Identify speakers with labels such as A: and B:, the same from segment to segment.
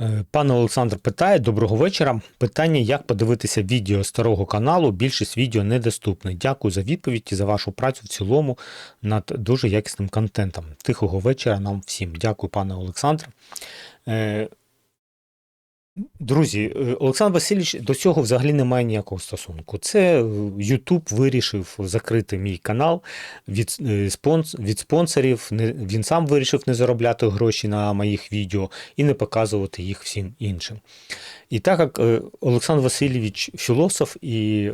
A: Е, Пан Олександр питає: доброго вечора. Питання, як подивитися відео старого каналу. Більшість відео недоступне. Дякую за відповідь і за вашу працю в цілому над дуже якісним контентом. Тихого вечора нам всім. Дякую, пане Олександре. Друзі, е, Олександр Васильович до цього взагалі не має ніякого стосунку. Це е, YouTube вирішив закрити мій канал від, е, від спонсорів. Він сам вирішив не заробляти гроші на моїх відео і не показувати їх всім іншим. І так як Олександр Васильович філософ і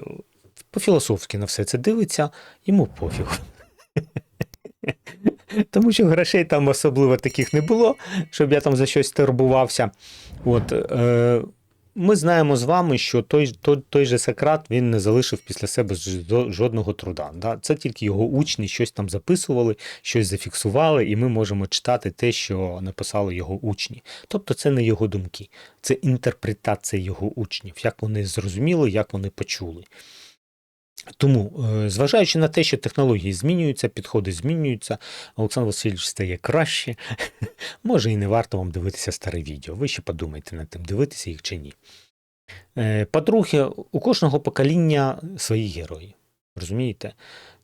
A: по-філософськи на все це дивиться, йому пофіг. Тому що грошей там особливо таких не було, щоб я там за щось турбувався. От, е, ми знаємо з вами, що той, той, той же Сократ він не залишив після себе жодного труда. Да? Це тільки його учні щось там записували, щось зафіксували, і ми можемо читати те, що написали його учні. Тобто це не його думки, це інтерпретація його учнів, як вони зрозуміли, як вони почули. Тому, е, зважаючи на те, що технології змінюються, підходи змінюються, Олександр Васильович стає краще, може і не варто вам дивитися старе відео. Ви ще подумайте над тим, дивитися їх чи ні. Е, По-друге, у кожного покоління свої герої. Розумієте?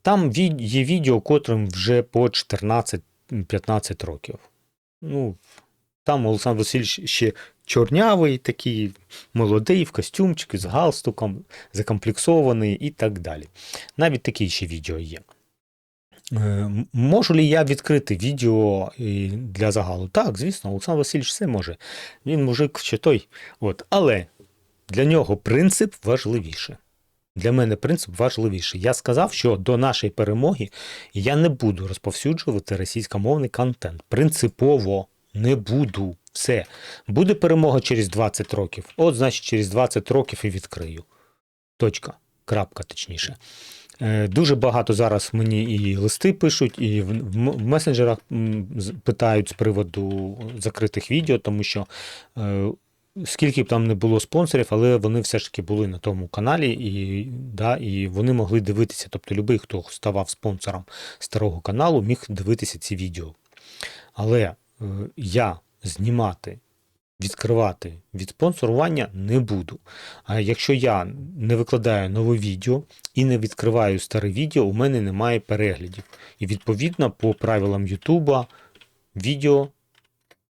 A: Там є відео, котрим вже по 14-15 років. Ну, там Олександр Васильович ще чорнявий, такий молодий, в костюмчику, з галстуком, закомплексований і так далі. Навіть такі ще відео є. Е, Можу ли я відкрити відео е, для загалу? Так, звісно, Олександр Васильович все може. Він мужик ще той. От. Але для нього принцип важливіше. Для мене принцип важливіший. Я сказав, що до нашої перемоги я не буду розповсюджувати російськомовний контент. Принципово не буду. Все. Буде перемога через 20 років. От, значить, через 20 років і відкрию. Точка. Крапка, точніше. Е, Дуже багато зараз мені і листи пишуть, і в, месенджерах питають з приводу закритих відео, тому що е, скільки б там не було спонсорів, але вони все ж таки були на тому каналі, і, да, і вони могли дивитися. Тобто, будь-який, хто ставав спонсором старого каналу, міг дивитися ці відео. Але я знімати, відкривати від спонсорування не буду. А якщо я не викладаю нове відео і не відкриваю старе відео, у мене немає переглядів. І відповідно по правилам Ютуба відео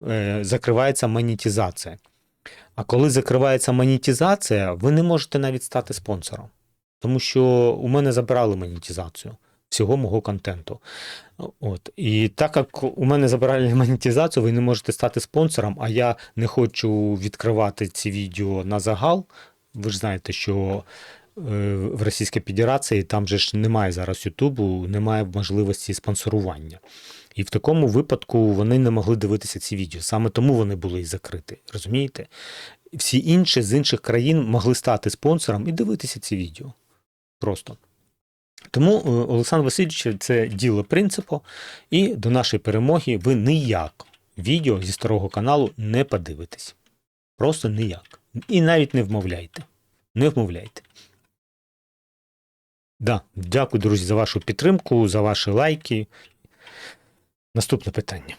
A: е, закривається монетизація. А коли закривається монетизація, ви не можете навіть стати спонсором. Тому що у мене забрали монетизацію всього мого контенту. От. І так як у мене забирали монетизацію, ви не можете стати спонсором, а я не хочу відкривати ці відео на загал. Ви ж знаєте, що е, в Російській Федерації там же ж немає зараз Ютубу, немає можливості спонсорування. І в такому випадку вони не могли дивитися ці відео. Саме тому вони були і закриті. Розумієте? Всі інші з інших країн могли стати спонсором і дивитися ці відео. Просто. Тому, е, Олександр Васильович, це діло принципу, і до нашої перемоги ви ніяк відео зі старого каналу не подивитесь. Просто ніяк. І навіть не вмовляйте. Не вмовляйте. Да, дякую, друзі, за вашу підтримку, за ваші лайки. Наступне питання.